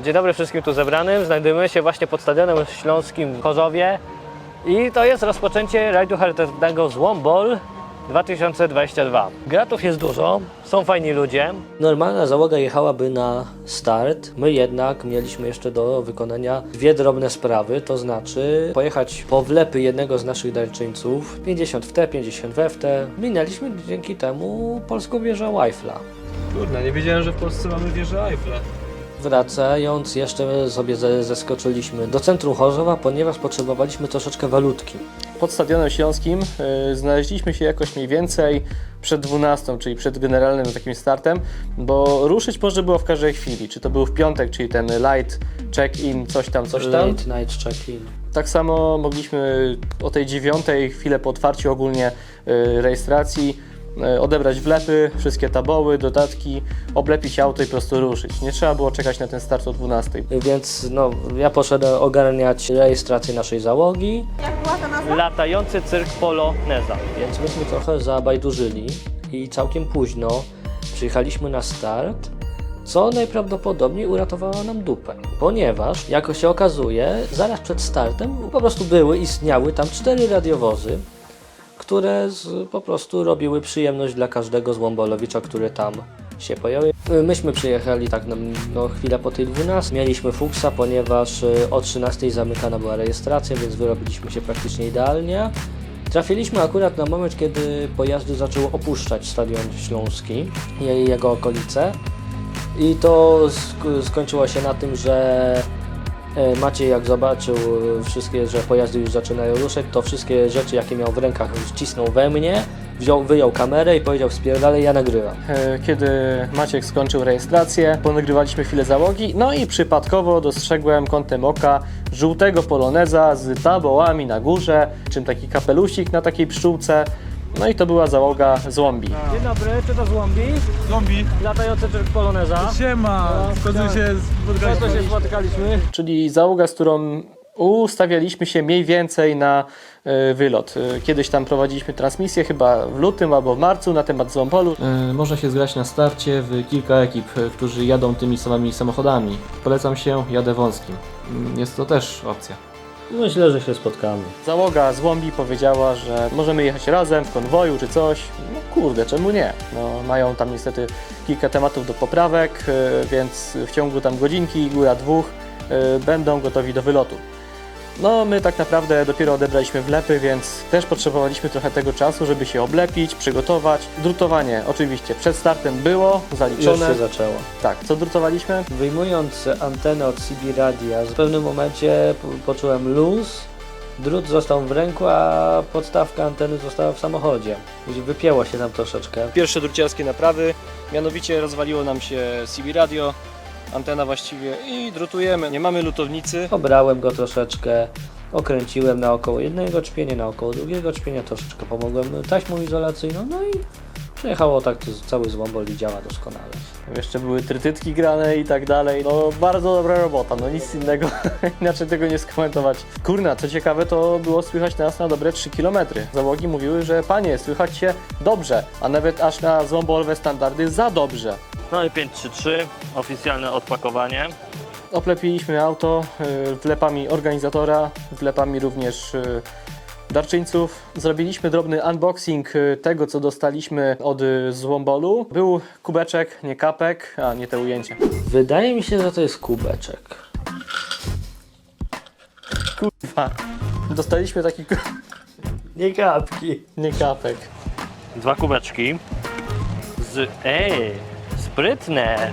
Dzień dobry wszystkim tu zebranym. Znajdujemy się właśnie pod Stadionem Śląskim w Chorzowie i to jest rozpoczęcie rajdu charytatywnego Złombol 2022. Gratów jest dużo, są fajni ludzie. Normalna załoga jechałaby na start, my jednak mieliśmy jeszcze do wykonania dwie drobne sprawy, to znaczy pojechać po wlepy jednego z naszych darczyńców, 50 w te, 50 we w te. Minęliśmy dzięki temu polską wieżę Wi-Fi. Kurna, nie wiedziałem, że w Polsce mamy wieżę Eiffla. Wracając, jeszcze sobie ze- zeskoczyliśmy do centrum Chorzowa, ponieważ potrzebowaliśmy troszeczkę walutki. Pod Stadionem Śląskim y, znaleźliśmy się jakoś mniej więcej przed 12, czyli przed generalnym takim startem, bo ruszyć można było w każdej chwili. Czy to był w piątek, czyli ten light check-in, coś tam, coś tam. Late night check-in. Tak samo mogliśmy o tej dziewiątej, chwilę po otwarciu ogólnie y, rejestracji, odebrać wlepy, wszystkie taboły, dodatki, oblepić auto i po prostu ruszyć. Nie trzeba było czekać na ten start o 12. Więc no, ja poszedłem ogarniać rejestrację naszej załogi. Jak była ta nazwa? Latający cyrk Poloneza. Więc myśmy trochę zabajdurzyli i całkiem późno przyjechaliśmy na start, co najprawdopodobniej uratowało nam dupę. Ponieważ, jak się okazuje, zaraz przed startem po prostu były, istniały tam cztery radiowozy, które z, po prostu robiły przyjemność dla każdego złombolowicza, który tam się pojawił. Myśmy przyjechali tak no, chwilę po tej 12. Mieliśmy fuksa, ponieważ y, o 13 zamykana była rejestracja, więc wyrobiliśmy się praktycznie idealnie. Trafiliśmy akurat na moment, kiedy pojazdy zaczęły opuszczać Stadion Śląski i jego okolice. I to sk- skończyło się na tym, że Maciej jak zobaczył e, wszystkie, że pojazdy już zaczynają ruszać, to wszystkie rzeczy jakie miał w rękach wcisnął we mnie, wziął, wyjął kamerę i powiedział spierdalej, ja nagrywam. E, Kiedy Maciek skończył rejestrację, ponagrywaliśmy chwilę załogi, no i przypadkowo dostrzegłem kątem oka żółtego poloneza z tabołami na górze, czym taki kapelusik na takiej pszczółce. No i to była załoga Złombi. Dzień dobry, czy to Złombi? Zombie. Latający cyrk Poloneza. Siema, skąd tak. się spotkaliśmy? się spotykaliśmy? Czyli załoga, z którą ustawialiśmy się mniej więcej na e, wylot. E, Kiedyś tam prowadziliśmy transmisję, chyba w lutym albo w marcu na temat Złombolu. E, Można się zgrać na starcie w kilka ekip, e, którzy jadą tymi samymi samochodami. Polecam się, jadę wąskim. Mm, Jest to też opcja. Myślę, że się spotkamy. Załoga Złombi powiedziała, że możemy jechać razem w konwoju czy coś. No kurde, czemu nie? No, mają tam niestety kilka tematów do poprawek, e, więc w ciągu tam godzinki, góra dwóch, e, będą gotowi do wylotu. No, my tak naprawdę dopiero odebraliśmy wlepy, więc też potrzebowaliśmy trochę tego czasu, żeby się oblepić, przygotować. Drutowanie oczywiście przed startem było Już zaliczone. się zaczęło. Tak, co drutowaliśmy? Wyjmując antenę od CB radia, w pewnym momencie po- poczułem luz, drut został w ręku, a podstawka anteny została w samochodzie. Gdzie wypięło się tam troszeczkę. Pierwsze druciarskie naprawy, mianowicie rozwaliło nam się CB radio, antena właściwie i drutujemy. Nie mamy lutownicy. Obrałem go troszeczkę, okręciłem naokoło jednego czpienia, naokoło drugiego czpienia, troszeczkę pomogłem taśmą izolacyjną, no i przejechało tak to cały złombol i działa doskonale. Jeszcze były trytytki grane i tak dalej. No bardzo dobra robota, no nic innego, inaczej tego nie skomentować. Kurna, co ciekawe to było słychać nas na dobre 3 km. Załogi mówiły, że panie, słychać się dobrze, a nawet aż na złombolowe standardy za dobrze. No i 533, oficjalne odpakowanie. Oplepiliśmy auto y, wlepami organizatora, wlepami również y, darczyńców. Zrobiliśmy drobny unboxing y, tego, co dostaliśmy od y, Złombolu. Był kubeczek, nie kapek, a nie te ujęcie. Wydaje mi się, że to jest kubeczek. Kurwa. Dostaliśmy taki ku- Nie kapki. nie kapek. Dwa kubeczki. Z... Ej, sprytne.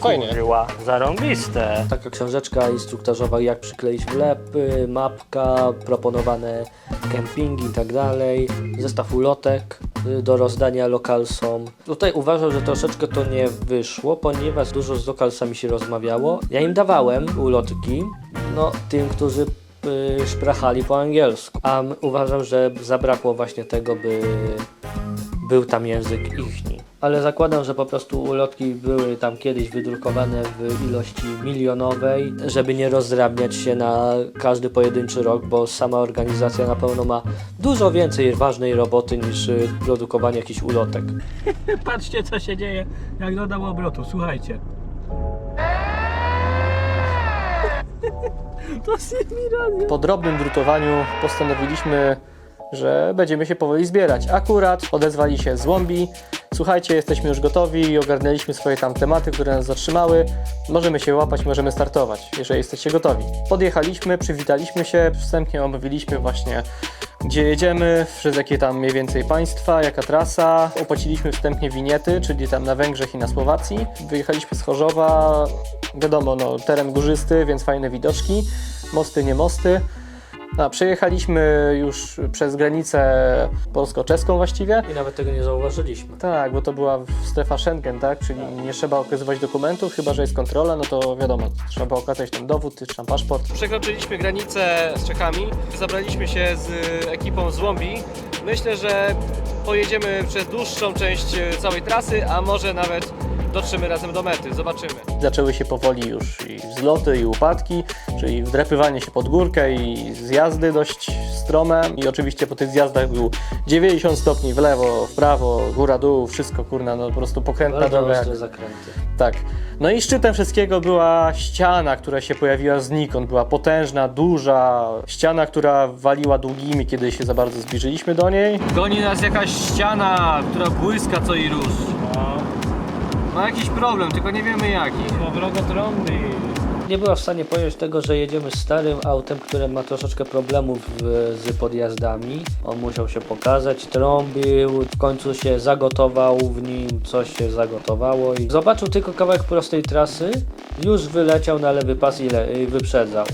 Fajnie. Kurwa, zarąbiste. Taka książeczka instruktażowa, jak przykleić wlepy, mapka, proponowane kempingi i tak dalej, zestaw ulotek y, do rozdania lokalsom. Tutaj uważam, że troszeczkę to nie wyszło, ponieważ dużo z lokalsami się rozmawiało. Ja im dawałem ulotki, no tym, którzy y, szprachali po angielsku, a m- uważam, że zabrakło właśnie tego, by był tam język ichni ale zakładam, że po prostu ulotki były tam kiedyś wydrukowane w ilości milionowej, żeby nie rozdrabniać się na każdy pojedynczy rok, bo sama organizacja na pewno ma dużo więcej ważnej roboty niż y, produkowanie jakichś ulotek. Patrzcie co się dzieje, jak dodał obrotu, słuchajcie. To się mi radio. Po drobnym drutowaniu postanowiliśmy że będziemy się powoli zbierać. Akurat odezwali się złombi. Słuchajcie, jesteśmy już gotowi ogarnęliśmy swoje tam tematy, które nas zatrzymały. Możemy się łapać, możemy startować, jeżeli jesteście gotowi. Podjechaliśmy, przywitaliśmy się, wstępnie omówiliśmy właśnie gdzie jedziemy, przez jakie tam mniej więcej państwa, jaka trasa. Opłaciliśmy wstępnie winiety, czyli tam na Węgrzech i na Słowacji. Wyjechaliśmy z Chorzowa, wiadomo, no, teren górzysty, więc fajne widoczki, mosty, nie mosty. A, przejechaliśmy już przez granicę polsko-czeską właściwie. I nawet tego nie zauważyliśmy. Tak, bo to była strefa Schengen, tak? Czyli nie trzeba okazywać dokumentów, chyba że jest kontrola, no to wiadomo, trzeba okazać ten dowód, czy tam paszport. Przekroczyliśmy granicę z Czechami, zabraliśmy się z ekipą z Łombi. Myślę, że pojedziemy przez dłuższą część całej trasy, a może nawet dotrzemy razem do mety, zobaczymy. Zaczęły się powoli już i wzloty, i upadki, czyli wdrapywanie się pod górkę i zjazdy dość strome. I oczywiście po tych zjazdach był 90 stopni w lewo, w prawo, góra, dół, wszystko kurna, no po prostu pokrętna Bardzo droga. ostre zakręty. tak. No i szczytem wszystkiego była ściana, która się pojawiła znikąd. Była potężna, duża ściana, która waliła długimi, kiedy się za bardzo zbliżyliśmy do niej. Goni nas jakaś ściana, która błyska co i rusz. Ma jakiś problem, tylko nie wiemy jaki. Wrogo trąby. Nie była w stanie pojąć tego, że jedziemy starym autem, które ma troszeczkę problemów w, z podjazdami. On musiał się pokazać, trąbił, w końcu się zagotował w nim, coś się zagotowało i zobaczył tylko kawałek prostej trasy, już wyleciał na lewy pas i, le, i wyprzedzał.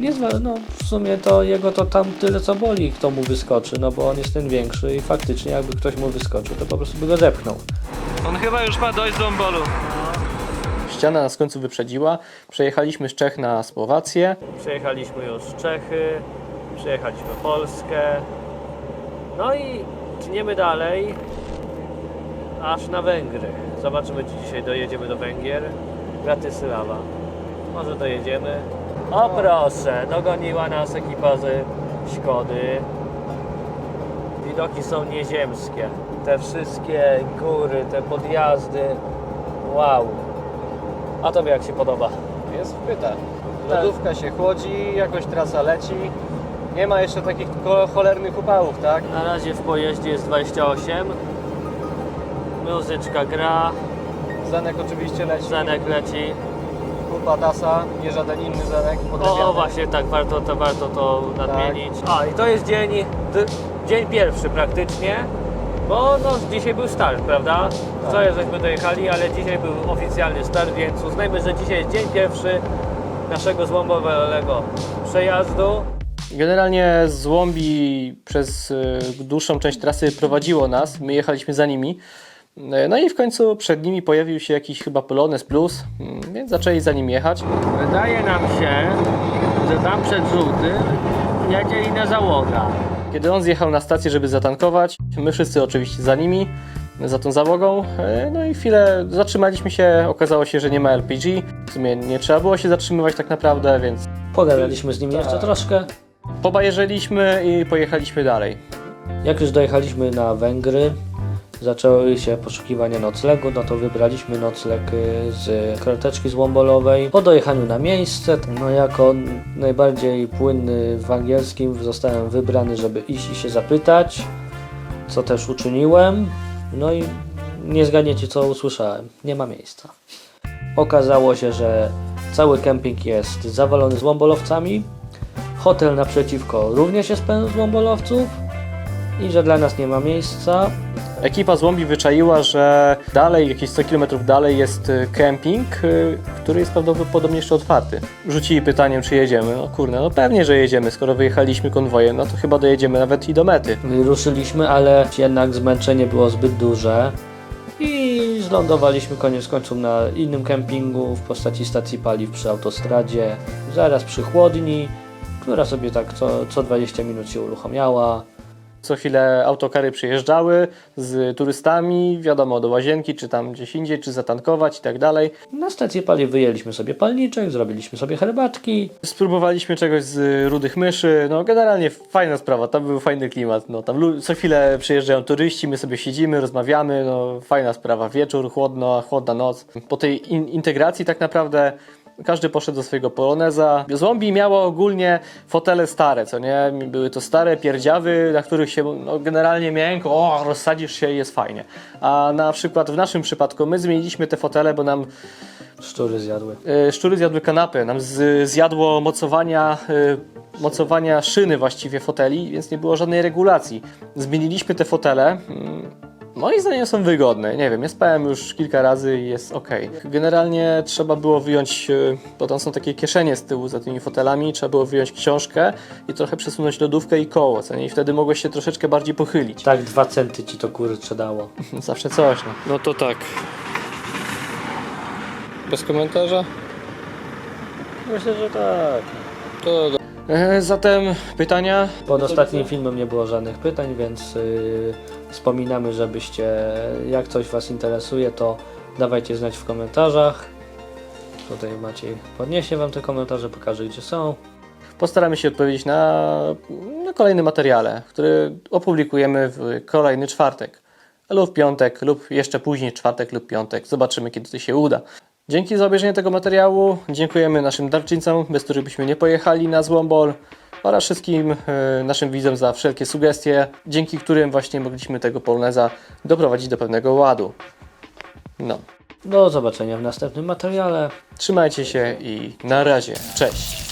Nie no w sumie to jego to tam tyle co boli, kto mu wyskoczy, no bo on jest ten większy i faktycznie jakby ktoś mu wyskoczył, to po prostu by go zepchnął. On chyba już ma dość zombolu. Ściana nas w końcu wyprzedziła. Przejechaliśmy z Czech na Słowację. Przejechaliśmy już Czechy, przejechaliśmy Polskę. No i tniemy dalej, aż na Węgry. Zobaczymy, czy dzisiaj dojedziemy do Węgier. Bratysława. Może dojedziemy. O proszę, dogoniła nas ekipa ze Szkody. Widoki są nieziemskie. Te wszystkie góry, te podjazdy. Wow. A tobie jak się podoba? Jest wpyta. Lodówka się chłodzi, jakoś trasa leci. Nie ma jeszcze takich ko- cholernych upałów, tak? Na razie w pojeździe jest 28. Muzyczka gra, Zanek oczywiście leci. Zenek leci. Kupa tasa, nie żaden inny zanek. O, o właśnie, tak, warto to, warto to nadmienić. A i to jest dzień, d- dzień pierwszy praktycznie, bo no, dzisiaj był start, prawda? Wczoraj żeśmy dojechali, ale dzisiaj był oficjalny start, więc uznajmy, że dzisiaj jest dzień pierwszy naszego złombowego przejazdu. Generalnie z Łombi przez y, dłuższą część trasy prowadziło nas, my jechaliśmy za nimi. Y, No i w końcu przed nimi pojawił się jakiś chyba Polones Plus, mm, więc zaczęli za nim jechać. Wydaje nam się, że tam przed żółtym jedzie inna załoga. Kiedy on zjechał na stację, żeby zatankować, my wszyscy oczywiście za nimi, za tą załogą. Y, No i chwilę zatrzymaliśmy się, okazało się, że nie ma LPG. W sumie nie trzeba było się zatrzymywać tak naprawdę, więc Pogadaliśmy z nimi jeszcze troszkę. pobajerzyliśmy i pojechaliśmy dalej. Jak już dojechaliśmy na Węgry, zaczęły się poszukiwania noclegu, no to wybraliśmy nocleg y, z karteczki złombolowej. Po dojechaniu na miejsce, no jako najbardziej płynny w angielskim zostałem wybrany, żeby iść i się zapytać, co też uczyniłem. No i nie zgadniecie co usłyszałem, nie ma miejsca. Okazało się, że cały kemping jest zawalony złombolowcami, hotel naprzeciwko również jest pełen złombolowców, i że dla nas nie ma miejsca. Ekipa z wyczaiła, że dalej, jakieś 100 km dalej jest y, kemping, y, który jest prawdopodobnie jeszcze otwarty. Rzucili pytaniem, czy jedziemy. No kurde, no pewnie, że jedziemy. Skoro wyjechaliśmy konwojem, no to chyba dojedziemy nawet i do mety. Ruszyliśmy, ale jednak zmęczenie było zbyt duże i zlądowaliśmy koniec końców na innym kempingu w postaci stacji paliw przy autostradzie, zaraz przy chłodni, która sobie tak co, co 20 minut się uruchamiała. Co chwilę autokary przyjeżdżały z turystami, wiadomo, do łazienki, czy tam gdzieś indziej, czy zatankować i tak dalej. Na stację paliw wyjęliśmy sobie palniczek, zrobiliśmy sobie herbatki. Spróbowaliśmy czegoś z rudych myszy, no generalnie fajna sprawa, tam był fajny klimat, no tam co chwilę przyjeżdżają turyści, my sobie siedzimy, rozmawiamy, no fajna sprawa, wieczór, chłodno, chłodna noc. Po tej in- integracji tak naprawdę każdy poszedł do swojego poloneza. Zombie miało ogólnie fotele stare, co nie? Były to stare pierdziawy, na których się no, generalnie miękko, o, rozsadzisz się i jest fajnie. A na przykład w naszym przypadku my zmieniliśmy te fotele, bo nam Szczury zjadły. e, szczury zjadły kanapy, nam z, zjadło mocowania, e, mocowania szyny właściwie foteli, więc nie było żadnej regulacji. Zmieniliśmy te fotele. Moim zdaniem są wygodne. Nie wiem, ja spałem już kilka razy i jest ok. Generalnie trzeba było wyjąć, e, bo tam są takie kieszenie z tyłu za tymi fotelami, trzeba było wyjąć książkę i trochę przesunąć lodówkę i koło, co nie? I wtedy mogłeś się troszeczkę bardziej pochylić. Tak, dwa centy ci to kurczę dało. Zawsze coś, no. No to tak. Bez komentarza? Myślę, że tak. To E, zatem pytania? Pod ostatnim filmem nie było żadnych pytań, więc yy, wspominamy, żebyście, jak coś Was interesuje, to dawajcie znać w komentarzach. Tutaj Maciej podniesie Wam te komentarze, pokaże gdzie są. Postaramy się odpowiedzieć na, na kolejnym materiale, który opublikujemy w kolejny czwartek. Lub piątek, lub jeszcze później czwartek lub piątek. Zobaczymy, kiedy to się uda. Dzięki za obejrzenie tego materiału. Dziękujemy naszym darczyńcom, bez których byśmy nie pojechali na Złombol. Oraz wszystkim e, naszym widzom za wszelkie sugestie, dzięki którym właśnie mogliśmy tego poloneza doprowadzić do pewnego ładu. No, Do zobaczenia w następnym materiale. trzymajcie się i na razie. Cześć!